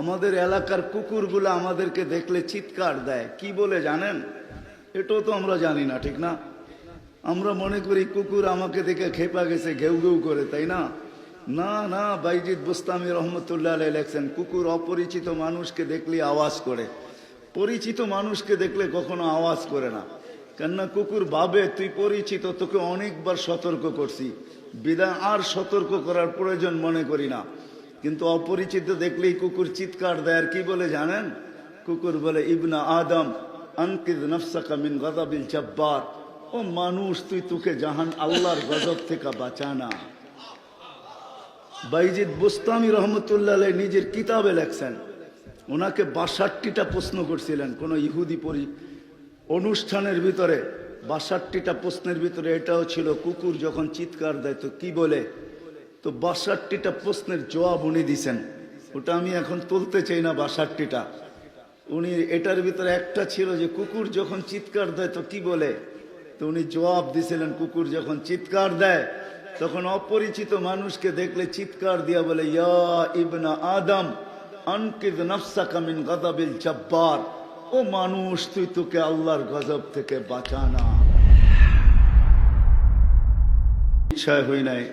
আমাদের এলাকার কুকুরগুলো আমাদেরকে দেখলে চিৎকার দেয়। কি বলে জানেন? এটাও তো আমরা জানি না, ঠিক না? আমরা মনে করি কুকুর আমাকে দেখে খেপা গেছে, ঘেউ ঘেউ করে, তাই না? না না বাইজিৎ বুস্তামি রহমতুল্লাহ লেখছেন, কুকুর অপরিচিত মানুষকে দেখলে আওয়াজ করে। পরিচিত মানুষকে দেখলে কখনো আওয়াজ করে না। কেননা কুকুর ভাবে, তুই পরিচিত, তোকে অনেকবার সতর্ক করছি। বিদায় আর সতর্ক করার প্রয়োজন মনে করি না। কিন্তু অপরিচিত দেখলেই কুকুর চিৎকার দেয়, আর কি বলে জানেন? কুকুর বলে, ইবনা আদম, আনকিদ নফসাকা মিন গদাবিল জব্বার। ও মানুষ, তুই তোকে জাহান আল্লাহর গজব থেকে বাঁচানা বাইজিদ বুস্তামি রহমতুল্লাহ নিজের কিতাবে লেখছেন, ওনাকে বাষট্টিটা প্রশ্ন করছিলেন কোন ইহুদি পরি, অনুষ্ঠানের ভিতরে। বাষট্টিটা প্রশ্নের ভিতরে এটাও ছিল, কুকুর যখন চিৎকার দেয়, তো কি বলে? তো বাষট্টিটা প্রশ্নের জবাব উনি দিছেন। ওটা আমি এখন তুলতে চাই না বাষট্টিটা। উনি এটার ভিতরে একটা ছিল যে কুকুর যখন চিৎকার দেয় তো কি বলে? তো উনি জবাব দিছিলেন, কুকুর যখন চিৎকার দেয়, তখন অপরিচিত মানুষকে দেখলে চিৎকার দিয়া বলে, ইয়া ইবনা আদম, আনকিদ নফসাকা মিন গদাবিল জব্বার। ও মানুষ, তুই তোকে আল্লাহর গজব থেকে বাঁচানা ইচ্ছায় হই নাই।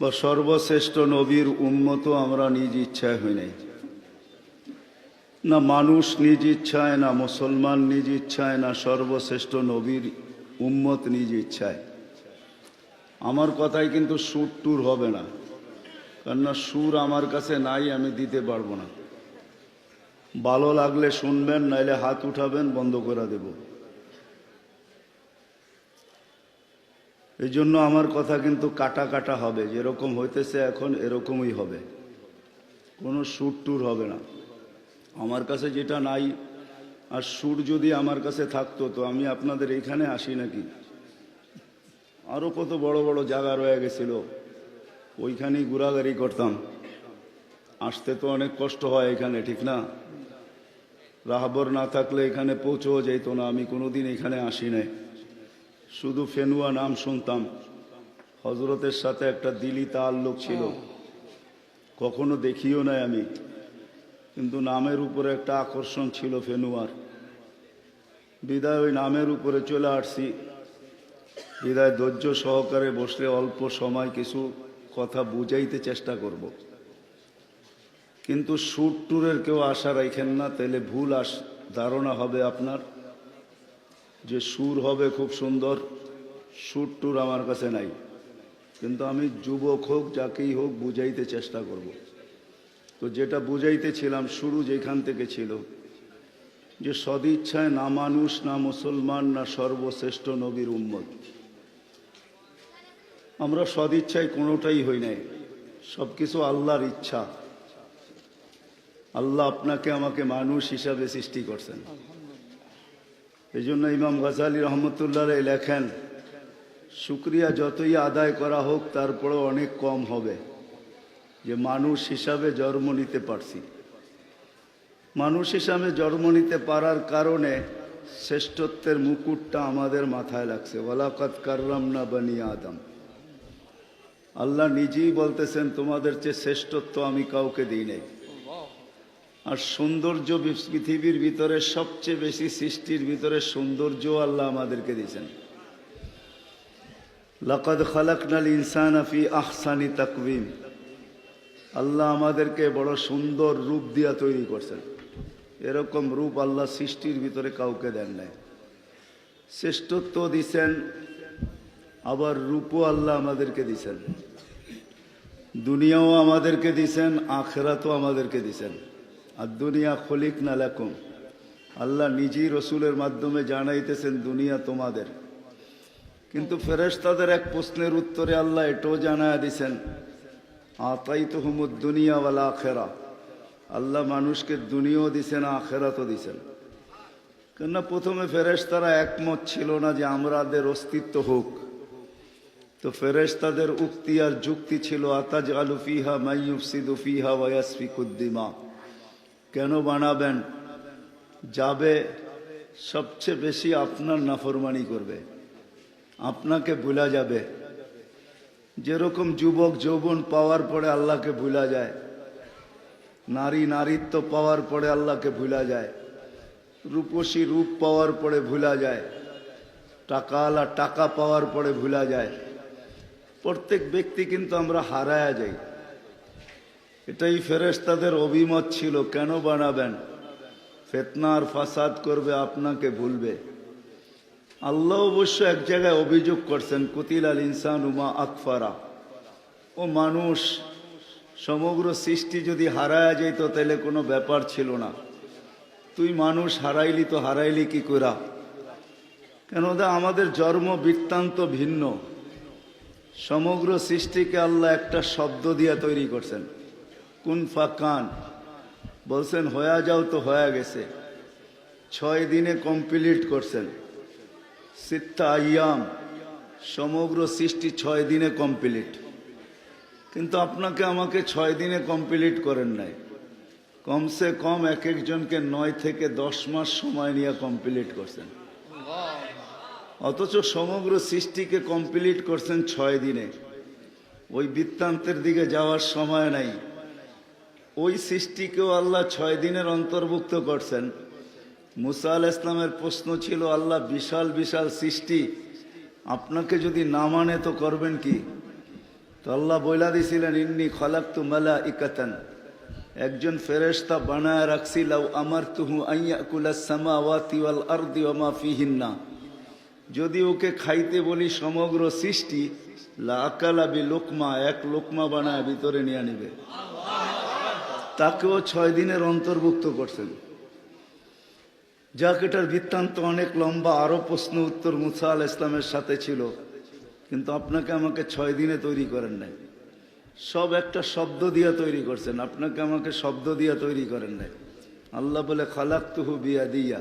বা সর্বশ্রেষ্ঠ নবীর উন্মত আমরা নিজ ইচ্ছায় হই নাই। না মানুষ নিজ ইচ্ছায়, না মুসলমান নিজ ইচ্ছায়, না সর্বশ্রেষ্ঠ নবীর উম্মত নিজ ইচ্ছায়। আমার কথায় কিন্তু সুর টুর হবে না। কেননা সুর আমার কাছে নাই, আমি দিতে পারব না। ভালো লাগলে শুনবেন, নাইলে হাত উঠাবেন, বন্ধ করে দেব। এই জন্য আমার কথা কিন্তু কাটা কাটা হবে, যেরকম হইতেছে এখন এরকমই হবে। কোনো সুর টুর হবে না। আমার কাছে যেটা নাই, আর সুর যদি আমার কাছে থাকতো, তো আমি আপনাদের এখানে আসি নাকি? আরও কত বড় বড় জায়গা রয়ে গেছিল, ওইখানেই ঘোরাঘুরি করতাম। আসতে তো অনেক কষ্ট হয় এখানে, ঠিক না? রাহবর না থাকলে এখানে পৌঁছেও যেত না, আমি কোনোদিন এখানে আসি নাই। শুধু ফেনুয়া নাম শুনতাম। হজরতের সাথে একটা দিলি তাল্লুক ছিল। কখনো দেখিও নাই আমি। কিন্তু নামের উপরে একটা আকর্ষণ ছিল ফেনুয়ার। বিদায় ওই নামের উপরে চলে আসছি। বিদায় ধৈর্য সহকারে বসলে অল্প সময় কিছু কথা বুঝাইতে চেষ্টা করব। কিন্তু সুর টুরের কেউ আশা রাখেন না, তাহলে ভুল আস ধারণা হবে আপনার। যে সুর হবে খুব সুন্দর, সুর টুর আমার কাছে নাই। কিন্তু আমি যুবক হোক, যাকেই হোক, বুঝাইতে চেষ্টা করব। তো যেটা বুঝাইতেছিলাম, শুরু যেখান থেকে ছিল, যে সদিচ্ছায় না মানুষ, না মুসলমান, না সর্বশ্রেষ্ঠ নবীর উম্মত। আমরা সদিচ্ছায় কোনোটাই হই নাই। সব কিছু আল্লাহর ইচ্ছা। আল্লাহ আপনাকে আমাকে মানুষ হিসাবে সৃষ্টি করছেন। এই জন্য ইমাম গাজালি রহমতুল্লাহ লেখেন, শুক্রিয়া যতই আদায় করা হোক, তারপরেও অনেক কম হবে। যে মানুষ হিসাবে জন্ম নিতে পারছি। মানুষ হিসাবে জন্ম নিতে পারার কারণে শ্রেষ্ঠত্বের মুকুটটা আমাদের মাথায় লাগছে। ওয়ালাকাত কার্রাম না বানি আদম। আল্লাহ নিজেই বলতেছেন, তোমাদের চেয়ে শ্রেষ্ঠত্ব আমি কাউকে দিই নাই। আর সৌন্দর্য পৃথিবীর ভিতরে সবচেয়ে বেশি সৃষ্টির ভিতরে সৌন্দর্য আল্লাহ আমাদেরকে দিয়েছেন। লকদ খালাকনাল ইনসান আফি আহসানি তাকবিম আল্লাহ আমাদেরকে বড় সুন্দর রূপ দিয়া তৈরি করছেন। এরকম রূপ আল্লাহ সৃষ্টির ভিতরে কাউকে দেন নাই। শ্রেষ্ঠত্ব দিছেন, আবার রূপও আল্লাহ আমাদেরকে দিছেন। দুনিয়াও আমাদেরকে দিছেন, আখেরাতও আমাদেরকে দিছেন। আর দুনিয়া খলিক না লাকুম। আল্লাহ নিজেই রসুলের মাধ্যমে জানাইতেছেন, দুনিয়া তোমাদের। কিন্তু ফেরেশতাদের এক প্রশ্নের উত্তরে আল্লাহ এটাও জানায় দিছেন আতাই তো হুমুদ দুনিয়াওয়ালা আখেরা আল্লাহ মানুষকে দুনিয়াও দিছেন, আখেরাতও দিছেন। কেননা প্রথমে ফেরেশতারা একমত ছিল না যে আমাদের অস্তিত্ব হোক। তো ফেরেশতাদের উক্তি আর যুক্তি ছিল আতাজ আলু ফিহা মাইয়ুফসিদু ফিহা ওয়াসফিকুদ্দিমা কেন বানাবেন? যাবে সবচেয়ে বেশি আপনার নাফরমানি করবে। আপনাকে ভুলা যাবে। যেরকম যুবক যৌবন পাওয়ার পরে আল্লাহকে ভুলা যায়, নারী নারীত্ব পাওয়ার পরে আল্লাহকে ভুলা যায়, রূপসী রূপ পাওয়ার পরে ভুলা যায়, টাকাওয়ালা টাকা পাওয়ার পরে ভুলা যায়। প্রত্যেক ব্যক্তি কিন্তু আমরা হারায়া যাই। এটাই ফেরেশতাদের অভিমত ছিল, কেন বানাবেন? ফেতনার ফাসাদ করবে, আপনাকে ভুলবে। আল্লাহ অবশ্য এক জায়গায় অভিযোগ করছেন, কুতিল আল ইনসান উমা আকফারা। ও মানুষ, সমগ্র সৃষ্টি যদি হারায়া যেত তাহলে কোনো ব্যাপার ছিল না। তুই মানুষ হারাইলি তো হারাইলি কি করা কেন দা, আমাদের জন্ম বৃত্তান্ত ভিন্ন। সমগ্র সৃষ্টিকে আল্লাহ একটা শব্দ দিয়ে তৈরি করছেন। কুন ফাকান। বলছেন, হয়ে যাও তো হয়ে গেছে। ছয় দিনে কমপ্লিট করছেন। সিত্তা আয়াম। সমগ্র সৃষ্টি ছয় দিনে কমপ্লিট। কিন্তু আপনাকে আমাকে ছয় দিনে কমপ্লিট করেন নাই। কমসে কম এক একজনকে নয় থেকে দশ মাস সময় নিয়ে কমপ্লিট করছেন। অথচ সমগ্র সৃষ্টিকে কমপ্লিট করছেন ছয় দিনে। ওই বৃত্তান্তের দিকে যাওয়ার সময় নাই। ওই সৃষ্টিকেও আল্লাহ ছয় দিনের অন্তর্ভুক্ত করছেন। মুসা আল ইসলামের প্রশ্ন ছিল, আল্লাহ বিশাল বিশাল সৃষ্টি, আপনাকে যদি না মানে তো করবেন কি? তো আল্লাহ বইলা দিছিলেন, ইন্নি খলাক্তু মালা ইকাতান একজন ফেরেশতা বানায় রাখছি, লাউ আমার তুহু আইয়াকুলা সামাওয়াতি ওয়াল আরদি ওয়া মা ফিহিন্না যদি ওকে খাইতে বলি সমগ্র সৃষ্টি, লা আকালা বি লোকমা এক লোকমা বানায় ভিতরে নিয়ে নিবে। তাকেও ছয় দিনের অন্তর্ভুক্ত করছেন। যাক, এটার বৃত্তান্ত অনেক লম্বা আরও প্রশ্ন উত্তর মুসা আল ইসলামের সাথে ছিল, কিন্তু আপনাকে আমাকে ছয় দিনে তৈরি করেন নাই। সব একটা শব্দ দিয়া তৈরি করছেন, আপনাকে আমাকে শব্দ দিয়া তৈরি করেন নাই। আল্লাহ বলে খালাক তুহু বিয়া দিয়া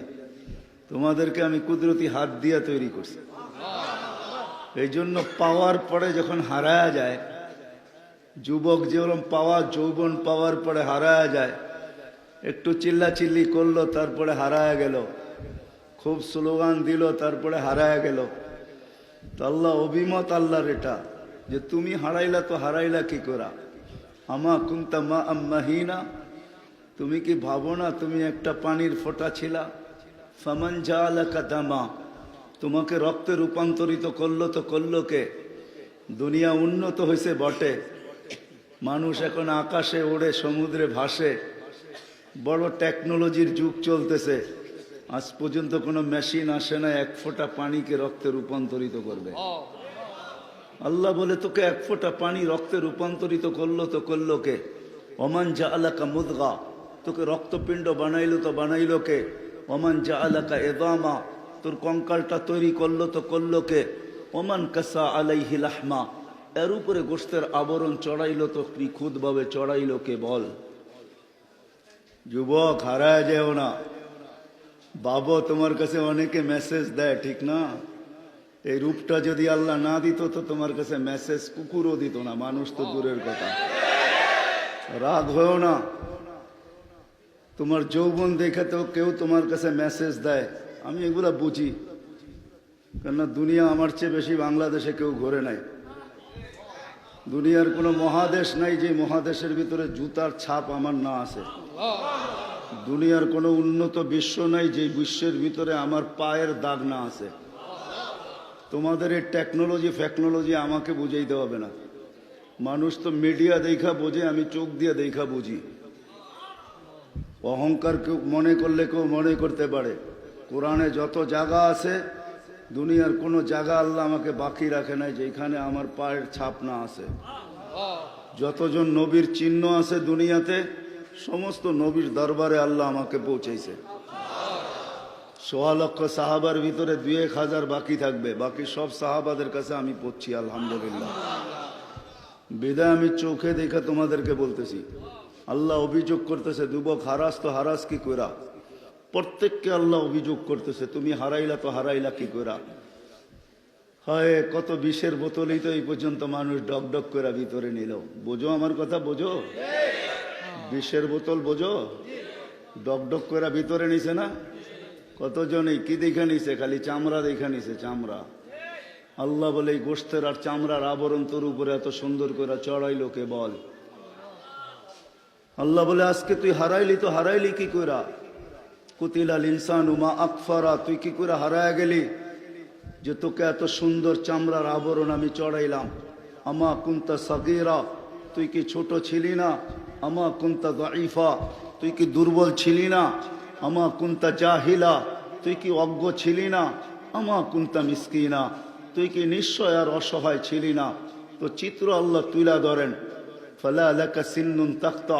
তোমাদেরকে আমি কুদরতি হাত দিয়া তৈরি করছি। এই জন্য পাওয়ার পরে যখন হারায়া যায় যুবক যেরকম পাওয়া, যৌবন পাওয়ার পরে হারায়া যায়। একটু চিল্লা চিল্লি করল, তারপরে হারায়া গেল। খুব স্লোগান দিল, তারপরে হারায়া গেল। তো আল্লাহ অভিমত আল্লাহর এটা, যে তুমি হারাইলা তো হারাইলা কি করা? আমা কুন্তা মা আম্মাহিনা তুমি কি ভাবো না তুমি একটা পানির ফোঁটা ছিলা? ফামান জালাকা দামা, তোমাকে রক্তে রূপান্তরিত করল তো করল কে? দুনিয়া উন্নত হয়েছে বটে। মানুষ এখন আকাশে ওড়ে সমুদ্রে ভাসে। বড় টেকনোলজির যুগ চলতেছে। আজ পর্যন্ত কোনো মেশিন আসে না, এক ফোঁটা পানিকে রক্তে রূপান্তরিত করবে। আল্লাহ বলে, তোকে এক ফোঁটা পানি রক্তে রূপান্তরিত করল তো করল কে? ওমান যা আলাকা মুদগা। তোকে রক্তপিণ্ড বানাইলো তো বানাইলো কে? ওমান যা আলাকা এদামা। তোর কঙ্কালটা তৈরি করল তো করল কে? ওমান কাসা আলাইহি লাহমা। এর উপরে গোস্তের আবরণ চড়াইলো তো নিখুঁতভাবে চড়াইলো কে বল? যুবক, হারায় যেও না। বাবা, তোমার কাছে অনেকে মেসেজ দেয়, ঠিক না? এই রূপটা যদি আল্লাহ না দিত, তো তোমার কাছে মেসেজ কুকুরও দিত না, মানুষ তো দূরের কথা। রাগ হয়েও না। তোমার যৌবন দেখে তো কেউ তোমার কাছে মেসেজ দেয়। আমি এগুলা বুঝি। কেননা দুনিয়া আমার চেয়ে বেশি বাংলাদেশে কেউ ঘোরে নাই। দুনিয়ার কোনো মহাদেশ নাই যে মহাদেশের ভিতরে জুতার ছাপ আমার না আছে। দুনিয়ার কোনো উন্নত বিশ্ব নাই যে বিশ্বের ভিতরে আমার পায়ের দাগ না আছে। তোমাদের এই টেকনোলজি ফেকনোলজি আমাকে বুঝাইতে হবে না। মানুষ তো মিডিয়া দেখা বোঝে, আমি চোখ দিয়ে দেখা বুঝি। অহংকার কেউ মনে করলে কেউ মনে করতে পারে। কোরআনে যত জায়গা আছে দুনিয়ার কোনো জায়গা আল্লাহ আমাকে বাকি রাখে নাই যেখানে আমার পায়ের ছাপ না আছে। যতজন নবীর চিহ্ন আছে দুনিয়াতে, সমস্ত নবীর দরবারে আল্লাহ আমাকে পৌঁছেছে সোয়া লক্ষ সাহাবার ভিতরে দুই এক হাজার বাকি থাকবে, বাকি সব সাহাবাদের কাছে আমি পড়ছি আলহামদুলিল্লাহ। বিদায় আমি চোখে দেখে তোমাদেরকে বলতেছি, আল্লাহ অভিযোগ করতেছে দুবক হারাস তো হারাস কি করা প্রত্যেককে আল্লাহ অভিযোগ করতেছে, তুমি হারাইলা তো হারাইলা কি করা হয়, কত বিষের বোতলই তো এই পর্যন্ত মানুষ ডক ডক করে ভিতরে নিল। বোঝো আমার কথা, বোঝো? বিষের বোতল বোঝো? ডক ডক করে ভিতরে নিছে না? কতজনই? কি দেখে নিছে? খালি চামড়া দেখে নিছে, চামড়া। আল্লাহ বলে, এই গোষ্ঠের আর চামড়ার আবরণ তোর উপরে এত সুন্দর করে চড়াইলো কে বল? আল্লাহ বলে, আজকে তুই হারাইলি তো হারাইলি কি কইরা? কুতিলাল ইনসান উমা আকফারা, তুই কি করে হারায় গেলি? যে তোকে এত সুন্দর চামড়ার আবরণ আমি চড়াইলাম। আমা কুন্তা সাগিরা, তুই কি ছোট ছিলি না? আমা কুন্তা গাইফা তুই কি দুর্বল ছিলি না? আমা কুন্তা জাহিলা, তুই কি অজ্ঞ ছিলি না? আমা কুন্তা মিসকিনা, তুই কি নিশ্চয় আর অসহায় ছিলি না? তো চিত্র আল্লাহ তুলা ধরেন। ফলা আলাকা সিন্নুন তাক্তা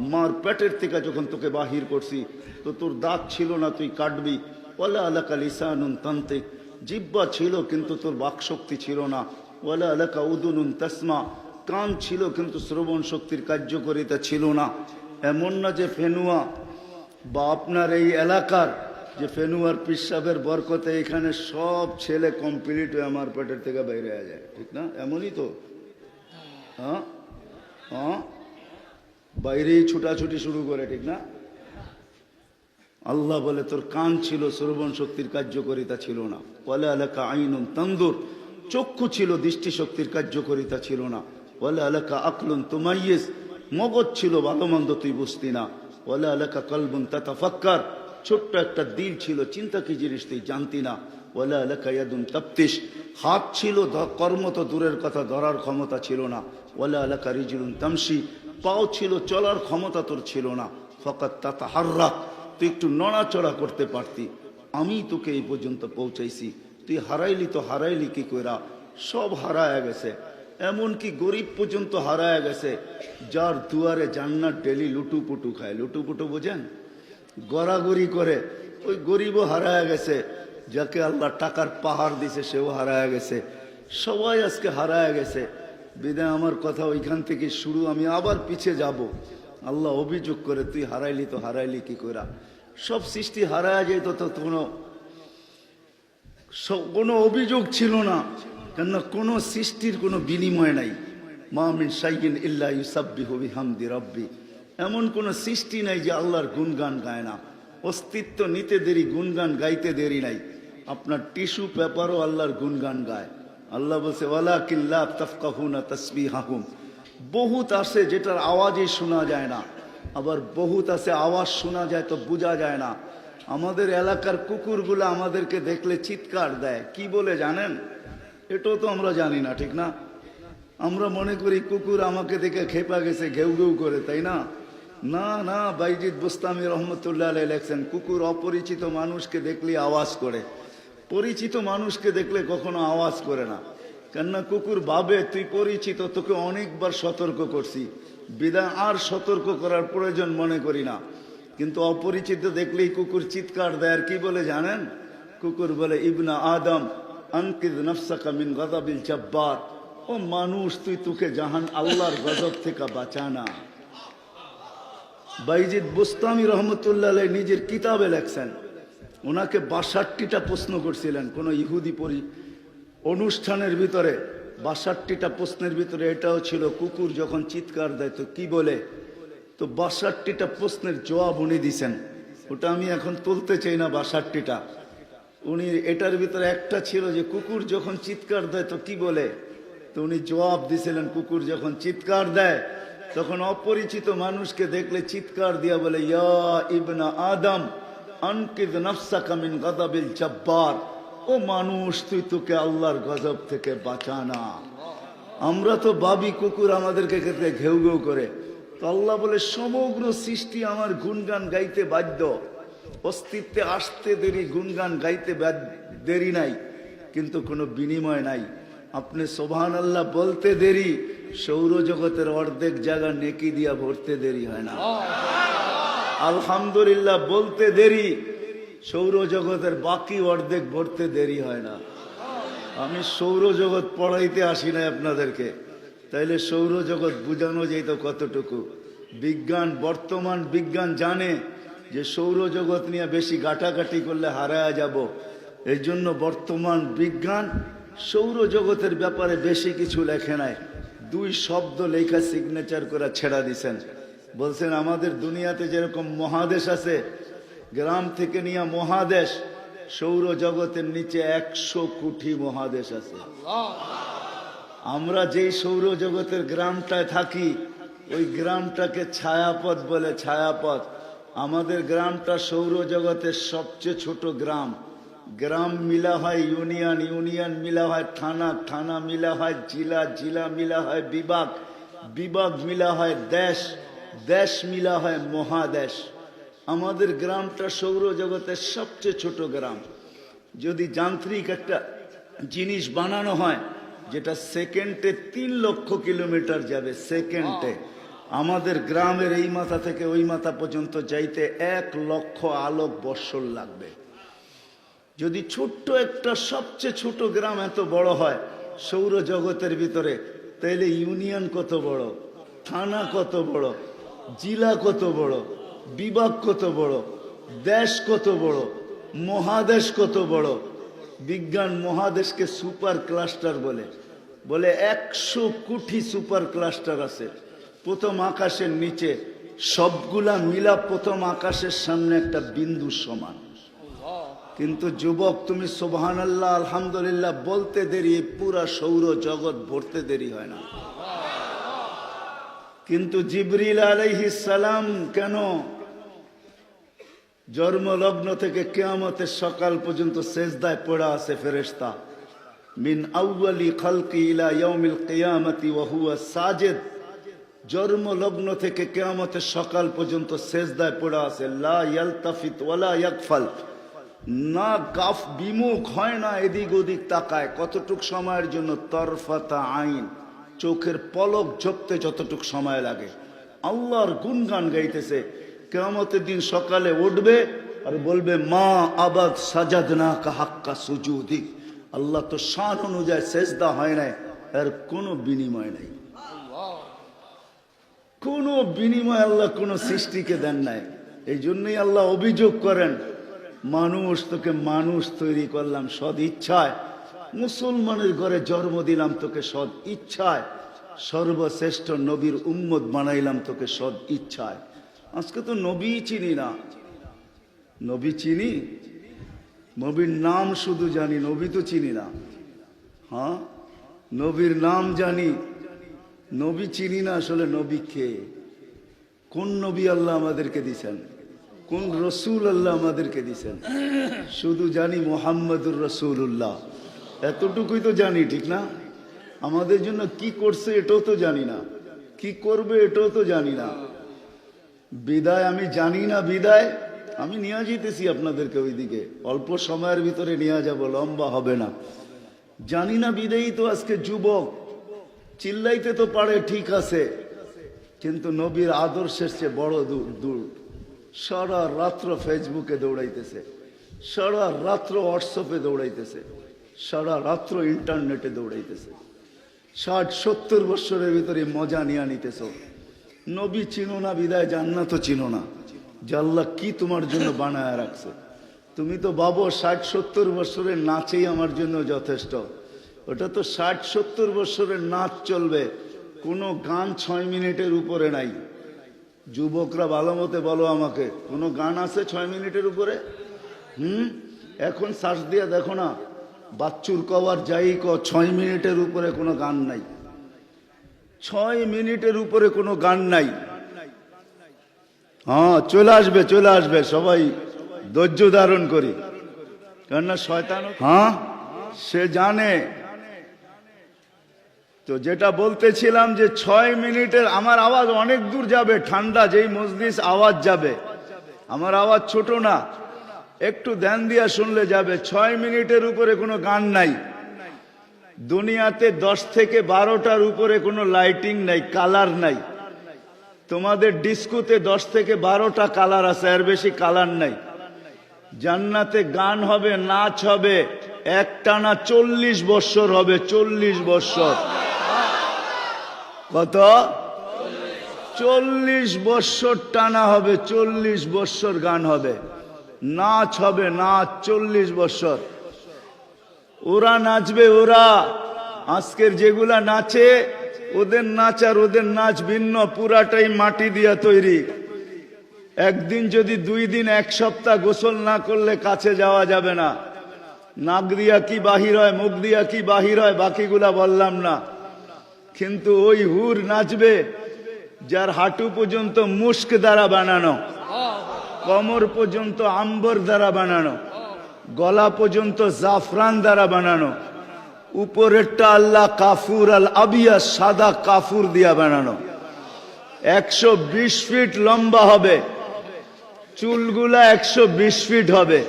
মার পেটের থেকে যখন তোকে বাহির করছি, তো তোর দাঁত ছিল না, তুই কাটবি। ওলা আলাকা লিসানুন তান্ত্রিক জিব্বা ছিল, কিন্তু তোর বাকশক্তি ছিল না। ওলা আলাকা উদুনুন তাসমা। কান ছিল, কিন্তু শ্রবণ শক্তির কার্যকরিতা ছিল না। এমন না যে ফেনুয়া, বা আপনার এই এলাকার, যে ফেনুয়ার পিসাবের বরকতে এখানে সব ছেলে কমপ্লিট হয়ে আমার পেটের থেকে বাইরে যায়। ঠিক না? এমনই তো। হ্যাঁ? হ্যাঁ? বাইরেই ছুটাছুটি শুরু করে, ঠিক না? আল্লাহ বলে, তোর কান ছিল শ্রবণ শক্তির কার্যকরিতা ছিল না। বলে এলাকা আইনুন তন্দুর। চক্ষু ছিল দৃষ্টিশক্তির কার্যকরিতা ছিল না। বলে এলাকা আকলুন তুমাইয়েস মগজ ছিল ভালো মন্দ তুই বুঝতি না। বলে এলাকা কলবুন তাতা ফাক্কার ছোট্ট একটা দিল ছিল, চিন্তা কি জিনিস তুই জানতি না। বলে এলাকা ইয়াদুন তপ্তিস হাত ছিল কর্ম তো দূরের কথা, ধরার ক্ষমতা ছিল না। বলে এলাকা রিজুলুন তামসি পাও ছিল, চলার ক্ষমতা তোর ছিল না। ফকাত তাতা হার্রা তুই একটু নড়াচড়া করতে পারতি। আমি তোকে এই পর্যন্ত পৌঁছাইছি। তুই হারাইলি তো হারাইলি কি কইরা? সব হারায় গেছে। এমনকি গরিব পর্যন্ত হারায় গেছে, যার দুয়ারে জান্নার ডেলি লুটুপুটু খায়। লুটুপুটু বোঝেন? গড়াগড়ি করে। ওই গরিবও হারায় গেছে, যাকে আল্লাহ টাকার পাহাড় দিছে, সেও হারায় গেছে। সবাই আজকে হারায় গেছে। বিদায় আমার কথা ওইখান থেকে শুরু, আমি আবার পিছে যাব। আল্লাহ অভিযোগ করে, তুই হারাইলি তো হারাইলি কি কইরা? সব সৃষ্টি হারায় যেত তো কোনো কোনো অভিযোগ ছিল না। কেননা কোনো সৃষ্টির কোনো বিনিময় নাই। মামিন সাইকিন ইল্লা ইউসাব্বিহু বিহামদি রব্বি। এমন কোনো সৃষ্টি নাই যে আল্লাহর গুণগান গায় না। অস্তিত্ব নিতে দেরি, গুণগান গাইতে দেরি নাই। আপনার টিস্যু পেপারও আল্লাহর গুণগান গায়। আল্লাহ বলছে ওয়ালা কিল্লা তফকাহুনা তসবি হাকুম বহুত আছে যেটার আওয়াজই শোনা যায় না। আবার বহুত আছে আওয়াজ শোনা যায় তো বোঝা যায় না। আমাদের এলাকার কুকুরগুলো আমাদেরকে দেখলে চিৎকার দেয়। কি বলে জানেন? এটাও তো আমরা জানি না, ঠিক না? আমরা মনে করি কুকুর আমাকে দেখে খেপা গেছে, ঘেউ ঘেউ করে, তাই না? না না বাইজিৎ বুস্তামি রহমতুল্লাহ লেখছেন, কুকুর অপরিচিত মানুষকে দেখলে আওয়াজ করে। পরিচিত মানুষকে দেখলে কখনো আওয়াজ করে না। কেননা কুকুর ভাবে তুই পরিচিত, তোকে অনেকবার সতর্ক করছি। বিদায় আর সতর্ক করার প্রয়োজন মনে করি না। কিন্তু অপরিচিত দেখলেই কুকুর চিৎকার দেয়, আর কি বলে জানেন? কুকুর বলে, ইবনা আদম, আনকিদ নফসাকা মিন গদাবিল জব্বার। ও মানুষ, তুই তোকে জাহান আল্লাহর গজব থেকে বাঁচানা বাইজিদ বুস্তামি রহমতুল্লাহ নিজের কিতাবে লেখছেন ওনাকে বাষট্টিটা প্রশ্ন করছিলেন, কোনো ইহুদি পরি অনুষ্ঠানের ভিতরে বাষট্টিটা প্রশ্নের ভিতরে এটাও ছিল, কুকুর যখন চিৎকার দেয় তো কি বলে? তো বাষট্টিটা প্রশ্নের জবাব উনি দিছেন। ওটা আমি এখন তুলতে চাই না বাষট্টিটা। উনি এটার ভিতরে একটা ছিল যে কুকুর যখন চিৎকার দেয় তো কি বলে? তো উনি জবাব দিছিলেন, কুকুর যখন চিৎকার দেয়, তখন অপরিচিত মানুষকে দেখলে চিৎকার দিয়া বলে, ইয়া ইবনা আদম আনকিদ নফসাকা মিন গদাবিল জব্বার। ও মানুষ, তুই তোকে আল্লাহর গজব থেকে বাঁচানা আমরা তো বাবি কুকুর আমাদেরকে ক্ষেত্রে ঘেউ ঘেউ করে। তো আল্লাহ বলে, সমগ্র সৃষ্টি আমার গুণগান গাইতে বাধ্য। অস্তিত্বে আসতে দেরি, গুণগান গাইতে দেরি নাই, কিন্তু কোনো বিনিময় নাই। আপনি সোভান আল্লাহ বলতে দেরি, সৌরজগতের অর্ধেক জায়গা নেকি দিয়া ভরতে দেরি হয় না। আলহামদুলিল্লাহ বলতে দেরি। সৌরজগতের বাকি অর্ধেক ভরতে দেরি হয় না। আমি সৌরজগৎ পড়াইতে আসি না আপনাদেরকে। তাইলে সৌরজগৎ বুঝানো যেত কতটুকু? বিজ্ঞান, বর্তমান বিজ্ঞান জানে যে সৌরজগৎ নিয়ে বেশি গাটাগাটি করলে হারায়া যাব। এই জন্য বর্তমান বিজ্ঞান সৌরজগতের ব্যাপারে বেশি কিছু লেখে নাই। দুই শব্দ লেখা সিগনেচার করে ছেড়া দিছেন। বলছেন, আমাদের দুনিয়াতে যেরকম মহাদেশ আছে, গ্রাম থেকে নিয়ে মহাদেশ, সৌরজগতের নিচে একশো কোটি মহাদেশ আছে। আমরা যেই সৌরজগতের গ্রামটায় থাকি, ওই গ্রামটাকে ছায়াপথ বলে ছায়াপথ। আমাদের গ্রামটা সৌরজগতের সবচেয়ে ছোট গ্রাম। গ্রাম মিলা হয় ইউনিয়ন ইউনিয়ন মিলা হয় থানা থানা মিলা হয় জেলা জেলা মিলা হয় বিভাগ বিভাগ মিলা হয় দেশ। দেশ মিলা হয় মহাদেশ। আমাদের গ্রামটা সৌরজগতের সবচেয়ে ছোট গ্রাম। যদি যান্ত্রিক একটা জিনিস বানানো হয়, যেটা সেকেন্ডে তিন লক্ষ কিলোমিটার যাবে, সেকেন্ডে। আমাদের গ্রামের এই মাথা থেকে ওই মাথা পর্যন্ত যাইতে এক লক্ষ আলোক বৎসর লাগবে। যদি ছোট্ট একটা সবচেয়ে ছোট গ্রাম এত বড় হয়, সৌরজগতের ভিতরে তাইলে ইউনিয়ন কত বড়? থানা কত বড়? জেলা কত বড়, বিভাগ কত বড়, দেশ কত বড়, মহাদেশ কত বড়। বিজ্ঞান মহাদেশকে সুপার ক্লাস্টার বলে। বলে একশো কোটি সুপার ক্লাস্টার আছে। প্রথম আকাশের নিচে সবগুলা মিলা প্রথম আকাশের সামনে একটা বিন্দু সমান। কিন্তু যুবক, তুমি সোবহান আল্লাহ আলহামদুলিল্লাহ বলতে দেরি, পুরা সৌর জগৎ ভরতে দেরি হয় না। কিন্তু জিবরিল সালাম কেন জন্মলগ্ন থেকে কেয়ামতের সকাল পর্যন্ত শেষদায় পড়া আছে ফেরেশতা? মিন আউয়ালি খালকি ইলা ইয়াউমিল কিয়ামতি ওয়া হুয়া সাজিদ। জন্মলগ্ন থেকে কেয়ামতের সকাল পর্যন্ত শেষদায় পড়া আছে। লা ইয়ালতাফিত ওয়ালা ইয়াকফাল। না গাফ বিমুখ হয় না এদিক ওদিক তাকায়। কতটুক সময়ের জন্য তরফাতা আইন? চোখের পলক ঝপতে যতটুক সময় লাগে। আল্লাহর গুনগান গাইতেছে, কেয়ামতের দিন সকালে উঠবে আর বলবে, মা আবাদ সাজাদ না কাহাক্কা সুজুদিক আল্লাহ তো শান অনুযায়ী সেজদা হয় নাই, এর কোনো বিনিময় নাই। কোনো বিনিময় আল্লাহ কোনো সৃষ্টিকে দেন নাই। এই জন্যই আল্লাহ অভিযোগ করেন, মানুষ তোকে মানুষ তৈরি করলাম সদ ইচ্ছায়। মুসলমানের ঘরে জন্ম দিলাম তোকে সদ ইচ্ছায়। সর্বশ্রেষ্ঠ নবীর উম্মত বানাইলাম তোকে সদ ইচ্ছায়। আজকে তো নবী চিনি না। নবী চিনি? নবীর নাম শুধু জানি, নবী তো চিনি না। হ্যাঁ? নবীর নাম জানি। নবী চিনি না আসলে নবী কে? কোন নবী আল্লাহ আমাদেরকে দিছেন? কোন রসুল আল্লাহ আমাদেরকে দিছেন? শুধু জানি মোহাম্মদুর রসুল্লাহ এতটুকুই তো জানি, ঠিক না? আমাদের জন্য কি করছে এটাও তো জানি না। কি করবে এটাও তো জানি না। বিদায়, আমি জানি না বিদায়। আমি নিয়ে যেতেছি আপনাদেরকে ওইদিকে। অল্প সময়ের ভিতরে নিয়ে যাব, লম্বা হবে না। জানি না বিদায়ী তো আজকে যুবক। চিল্লাইতে তো পারে, ঠিক আছে। কিন্তু নবীর আদর্শের চেয়ে বড় দূর দূর। সারা রাত্র ফেসবুকে দৌড়াইতেছে। সারা রাত্র হোয়াটসঅ্যাপে দৌড়াইতেছে। সারা রাত্র ইন্টারনেটে দৌড়াইতেছে। ষাট, সত্তর বৎসরের ভিতরে মজা নিয়ে নিতেছ। নবী চিনো না, বিদায় জান্নাত চিনো না। জাল্লা কি তোমার জন্য বানায় রাখছে। তুমি তো বাবু ষাট, সত্তর বৎসরের নাচেই আমার জন্য যথেষ্ট। ওটা তো ষাট, সত্তর বৎসরের নাচ চলবে। কোনো গান ছয় মিনিটের উপরে নাই। যুবকরা ভালো মতে বলো আমাকে, কোনো গান আছে ছয় মিনিটের উপরে? হুম? এখন শ্বাস দিয়ে দেখো না বাচ্চুর কওয়ার যাই ক ছয় মিনিটের উপরে কোনো গান নাই। ছয় মিনিটের উপরে কোনো গান নাই। হ্যাঁ চলে আসবে চলে আসবে, সবাই ধৈর্য ধারণ করি। কেননা শয়তান হ্যাঁ সে জানে। তো যেটা বলতেছিলাম যে ছয় মিনিটের, আমার আওয়াজ অনেক দূর যাবে, ঠান্ডা যেই মজলিস আওয়াজ যাবে। আমার আওয়াজ ছোট না। একটু ধ্যান দিয়া শুনলে যাবে। ছয় মিনিটের উপরে কোনো গান নাই। দুনিয়াতে দশ থেকে বারোটার উপরে কোনো লাইটিং নাই, কালার নাই। তোমাদের ডিস্কোতে দশ থেকে বারোটা কালার আছে আর বেশি কালার নাই। জান্নাতে গান হবে, নাচ হবে, একটানা চল্লিশ বৎসর হবে, চল্লিশ বৎসর। কত? চল্লিশ বৎসর টানা হবে, চল্লিশ বৎসর গান হবে। নাচ হবে নাচ চল্লিশ বৎসর ওরা নাচবে, ওরা। আজকের যেগুলা নাচে, ওদের নাচ আর ওদের নাচ ভিন্ন, পুরাটাই মাটি দিয়া তৈরি। একদিন যদি দুই দিন, এক সপ্তাহ গোসল না করলে কাছে যাওয়া যাবে না। নাক দিয়া কি বাহির হয়, মুখ দিয়া কি বাহির হয়, বাকিগুলা বললাম না। কিন্তু ওই হুর নাচবে, যার হাঁটু পর্যন্ত মুস্ক দ্বারা বানানো। কমর পর্যন্ত আম্বর দ্বারা বানানো, গলা পর্যন্ত জাফরান দ্বারা বানানো, উপরেরটা আল্লাহ কাফুর আল আবিয়া সাদা কাফুর দিয়া বানানো। একশো বিশ ফিট লম্বা হবে, চুলগুলা একশো বিশ ফিট হবে।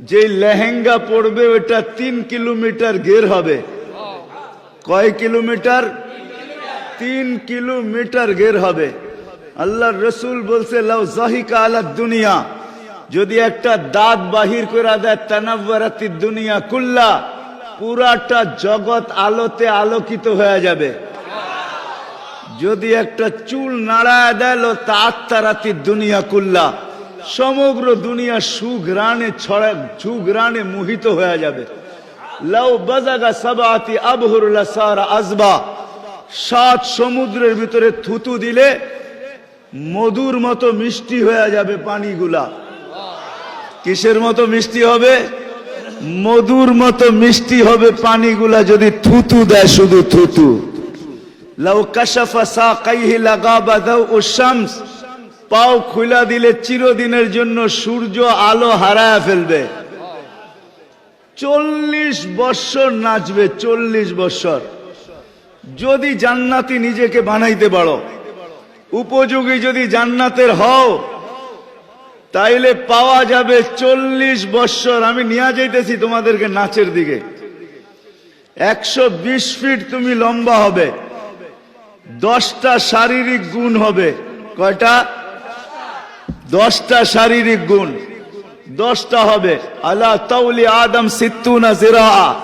যে লেহেঙ্গা পড়বে ওটা তিন কিলোমিটার ঘের হবে। কয় কিলোমিটার? তিন কিলোমিটার ঘের হবে। আল্লাহর রসুল বলছে, লাউ জাহিকা আলা দুনিয়া। যদি একটা দাঁত বাহির করে দেয়, তানাব্বারাতি দুনিয়া কুল্লা, পুরাটা জগৎ আলোতে আলোকিত হয়ে যাবে। যদি একটা চুল নাড়ায় দিল তা আত্মারাতি দুনিয়া কুল্লা, সমগ্র দুনিয়া সুঘ্রাণে ছড়া সুঘ্রাণে মোহিত হয়ে যাবে। লাউ বাজাগা সাবাতি আবহুরুল্লাহ সারা আসবা সাত সমুদ্রের ভিতরে থুতু দিলে মধুর মতো মিষ্টি হয়ে যাবে পানিগুলা। কিসের মতো মিষ্টি হবে? মধুর মতো মিষ্টি হবে পানিগুলা যদি থুতু দেয় শুধু থুতু। লাউ কাশাফা সাকাইহি লাগাবা দাও ও শামস। পাও খুলা দিলে চিরদিনের জন্য সূর্য আলো হারায় ফেলবে। চল্লিশ বৎসর নাচবে, চল্লিশ বৎসর। যদি জান্নাতি নিজেকে বানাইতে পারো। উপযোগী যদি জান্নাতের হও, তাইলে পাওয়া যাবে চল্লিশ বৎসর। আমি নিয়ে যাইতেছি তোমাদেরকে নাচের দিকে। একশো বিশ ফিট তুমি লম্বা হবে। দশটা শারীরিক গুণ হবে। কয়টা? দশটা শারীরিক গুণ। দশটা হবে। আল্লাহ তাউলি আদম সিত্তুনা জিরা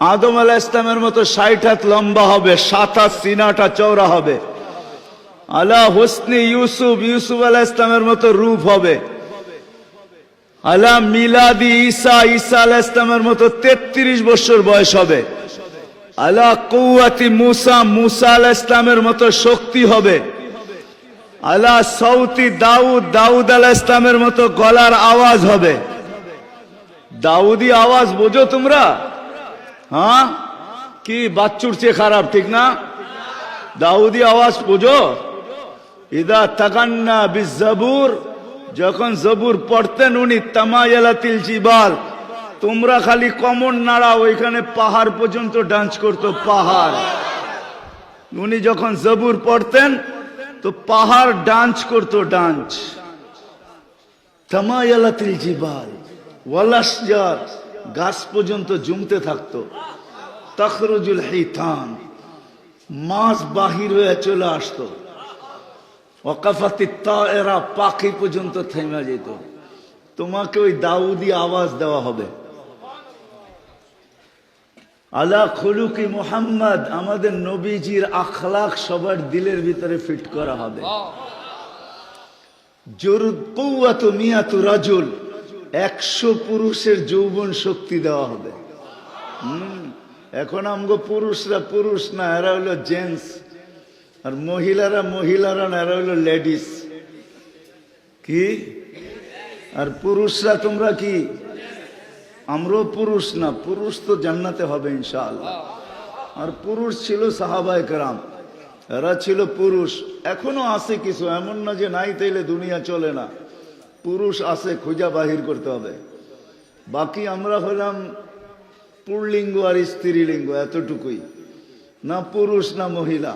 আদম আলাহ ইসলামের মতো ষাট হাত লম্বা হবে, সাত হাত সিনাটা চৌড়া হবে। আল্লাহ হোসনি ইউসুফ ইউসুফ আলাহ ইসলামের মতো রূপ হবে। আলা মিলাদি ঈসা ঈসা আলাহ ইসলামের মতো তেত্রিশ বছর বয়স হবে। আলা কৌয়াতি মুসা মুসা আলাহ ইসলামের মতো শক্তি হবে। আলা সৌতি দাউদ দাউদ আলাহ ইসলামের মতো গলার আওয়াজ হবে। দাউদি আওয়াজ বোঝো তোমরা? হ্যাঁ? কি বাচ্চুর চেয়ে খারাপ, ঠিক না? দাউদি আওয়াজ বোঝো? ইদা তাকান্না বিজাবুর যখন জবুর পড়তেন উনি, তামায়ালাতিল জিবাল। তোমরা খালি কমন নাড়া, ওইখানে পাহাড় পর্যন্ত ডান্স করতো পাহাড়। উনি যখন জবুর পড়তেন, তো পাহাড় ডান্স করতো ডান্স। তামায়ালাতিল জিবাল ওয়ালাসজার গাছ পর্যন্ত জমতে থাকতো। তখরুজুল হিতান মাছ বাহির হয়ে চলে আসতো। অকাফাতি এরা পাখি পর্যন্ত থেমে যেত। তোমাকে ওই দাউদি আওয়াজ দেওয়া হবে। আলা খুলুকি মোহাম্মদ, আমাদের নবীজির আখলাখ সবার দিলের ভিতরে ফিট করা হবে। জরুদ কৌয়াত মিয়াতু রাজুল, একশো পুরুষের যৌবন শক্তি দেওয়া হবে। হুম, এখন আমগো পুরুষরা পুরুষ না, এরা হলো জেন্টস। আর মহিলারা মহিলারা না, এরা হলো লেডিস। কি? আর পুরুষরা তোমরা কি? আমরাও পুরুষ না, পুরুষ তো জান্নাতে হবে ইনশাআল্লাহ। আর পুরুষ ছিল সাহাবায় কারাম, এরা ছিল পুরুষ। এখনও আছে কিছু, এমন না যে নাই তাইলে দুনিয়া চলে না। পুরুষ আছে, খোঁজা বাহির করতে হবে। বাকি আমরা হলাম পুরলিঙ্গ আর স্ত্রীলিঙ্গ, এতটুকুই। না পুরুষ, না মহিলা।